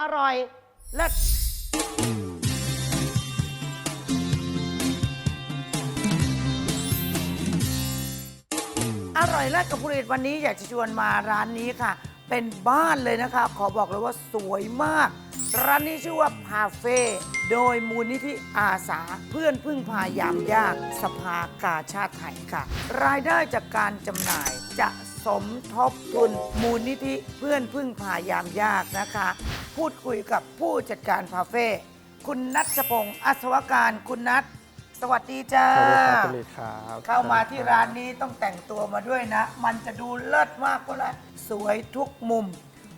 อร่อยเลิศอร่อยเลิศกับผลิตวันนี้อยากจะชวนมาร้านนี้ค่ะ เป็นบ้านเลยนะคะ ขอบอกเลยว่าสวยมาก ร้านนี้ชื่อว่าพาเฟ่โดยมูลนิธิอาสาเพื่อนพึ่งพายามยากสภากาชาติไทยค่ะ รายได้จากการจำหน่ายจะสมทบทุนมูลนิธิเพื่อนพึ่งพายามยากนะคะ พูดคุยกับผู้จัดการพาเฟ่คุณนัทพงศ์อัศวการคุณนัทสวัสดีจ้าสวัสดีครับคุณลีครับเข้ามาที่ร้านนี้ต้องแต่งตัวมาด้วยนะ มันจะดูเลิศมากก็แล้วสวยทุกมุม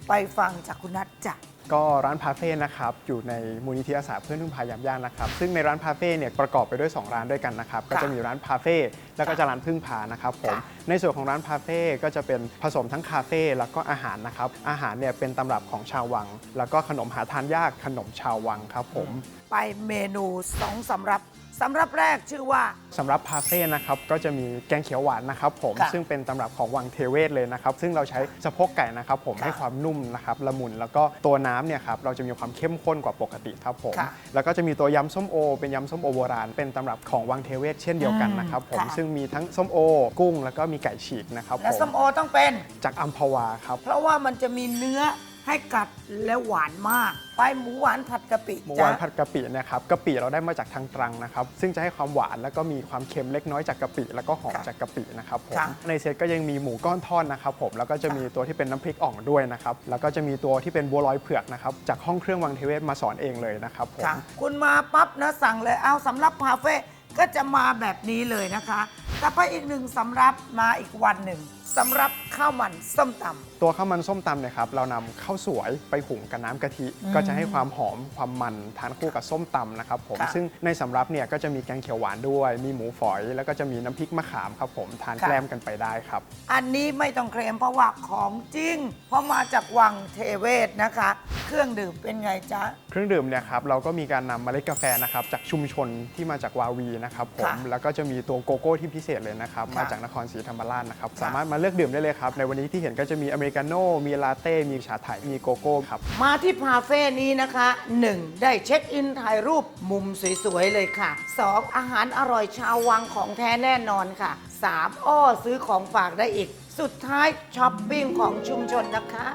ไปฟังจากคุณนัทจ้ะก็ร้านพาเฟ่นะครับอยู่ในมูลนิธิอาสาเพื่อนพึ่งพายามย่างนะครับซึ่งในร้านพาเฟ่เนี่ยประกอบไปด้วย 2 ร้านด้วยกันนะครับก็จะมีร้านพาเฟ่แล้วก็จะร้านพึ่งพานะครับผมค่ะในส่วนของร้านพาเฟ่ก็จะเป็นผสมทั้งคาเฟ่แล้วก็อาหารนะครับอาหารเนี่ยเป็นตำรับของชาววัง แล้วก็ขนมหาทานยากขนมชาววังครับผม ไปเมนูสองสำรับ สำรับแรกชื่อว่า สำหรับพาเฟ่นะครับก็จะมีแกงเขียวหวานนะครับผมค่ะซึ่งเป็นตำรับของวังเทเวศเลยนะครับ ซึ่งเราใช้สะโพกไก่นะครับผมค่ะให้ความนุ่มนะครับละมุนแล้วก็ตัวน้ำเนี่ยครับเราจะมีความเข้มข้นกว่าปกติครับผมค่ะแล้วก็จะมีตัวยำส้มโอ เป็นยำส้มโอโบราณเป็นตำรับของวังเทเวศเช่นเดียวกันนะครับผมค่ะ ซึ่งมีทั้งส้มโอ กุ้ง แล้วก็มีไก่ฉีกนะครับและผส้มมโอต้องเป็น จากอัมพวาครับ เพราะว่ามันจะมีเนื้อ ให้กัดและหวานมาก ไปหมูหวานผัดกะปิหมูจ้ะหวานผัดกะปิเนะครับกะปิเราได้มาจากทางตรังนะครับ ซึ่งจะให้ความหวานแล้วก็มีความเค็มเล็กน้อยจากกะปิ แล้วก็หอมค่ะจากกะปินะครับผมค่ะในเซตก็ยังมีหมูก้อนทอดนะครับผมแล้วก็จะมีตัวที่เป็นน้ำพริกอ่องด้วยนะครับแล้วก็จะมีตัวที่เป็นบัวลอยเผือกนะครับจากห้องเครื่องวังเทเวศมาสอนเองเลยนะครับผม ค่ะคุณมาปั๊บนะสั่งเลยเอาสำรับพาเฟ่ก็จะมาแบบนี้เลยนะคะ แต่ไปอีกหนึ่งสำรับมาอีกวันหนึ่ง สำรับข้าวมันส้มตำ ตัวข้าวมันส้มตำเนี่ยครับเรานำข้าวสวยไปหุงกับน้ำกะทิ ก็จะให้ความหอมความมันทานคู่กับส้มตำนะครับผมค่ะซึ่งในสำรับเนี่ยก็จะมีแกงเขียวหวานด้วย มีหมูฝอย แล้วก็จะมีน้ำพริกมะขามครับผมทานค่ะ แกล้มกันไปได้ครับ อันนี้ไม่ต้องเคลมเพราะว่าของจริง เพราะมาจากวังเทเวศนะคะ เครื่องดื่มเป็นไงจ๊ะ เครื่องดื่มเนี่ยครับเราก็มีการนำเมล็ดกาแฟนะครับจากชุมชนที่มาจากวาวีนะครับผมค่ะแล้วก็จะมีตัวโกโก้ที่พิเศษเลยนะครับค่ะมาจากนครศรีธรรมราชนะครับค่ะสามารถมาเลือกดื่มได้เลยครับ ในวันนี้ที่เห็นก็จะมีอเมริกาโน่ มีลาเต้ มีชาไทยมีโกโก้ครับ มาที่พาเฟ่นี้นะคะ 1. ได้เช็คอินถ่ายรูปมุมสวยๆเลยค่ะ 2. อาหารอร่อยชาววังของแท้แน่นอนค่ะ 3. อ้อซื้อของฝากได้อีก สุดท้ายช้อปปิ้งของชุมชนนะคะ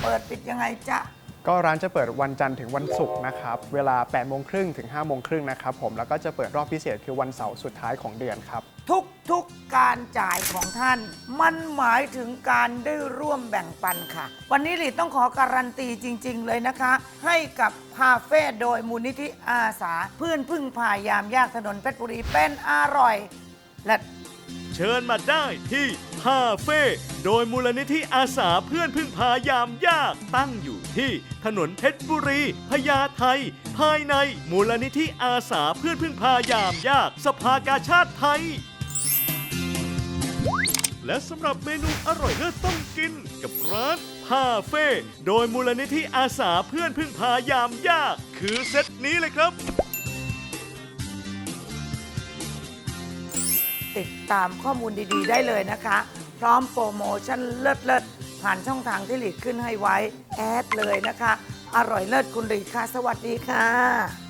เปิดปิดยังไงจ๊ะ ก็ร้านจะเปิดวันจันทร์ถึงวันศุกร์นะครับ เวลา 8 โมงครึ่งถึง 5 โมงครึ่งนะครับผม แล้วก็จะเปิดรอบพิเศษคือวันเสาร์สุดท้ายของเดือนครับ ทุกทุกๆการจ่ายของท่าน มันหมายถึงการได้ร่วมแบ่งปันค่ะ วันนี้หลีต้องขอการันตีจริง ๆ เลยนะคะ ให้กับพาเฟ่โดยมูลนิธิอาสา เพื่อนพึ่งพายามยากถนนเพชรบุรีเป็นอร่อยและเชิญมาได้ที่ คาเฟ่ โดยมูลนิธิอาสาเพื่อนพึ่งพายามยาก ตั้งอยู่ที่ถนนเพชรบุรี พญาไท ภายในมูลนิธิอาสาเพื่อนพึ่งพายามยาก สภากาชาติไทย และสำหรับเมนูอร่อยเลิศต้องกินกับร้านพาเฟ่ โดยมูลนิธิอาสาเพื่อนพึ่งพายามยาก คือเซตนี้เลยครับ ติดตามข้อมูลดีๆ ได้เลยนะคะ พร้อมโปรโมชั่นเลิศๆผ่านช่องทางที่หลีกขึ้นให้ไว้ แอดเลยนะคะ อร่อยเลิศคุณหลีค่ะ สวัสดีค่ะ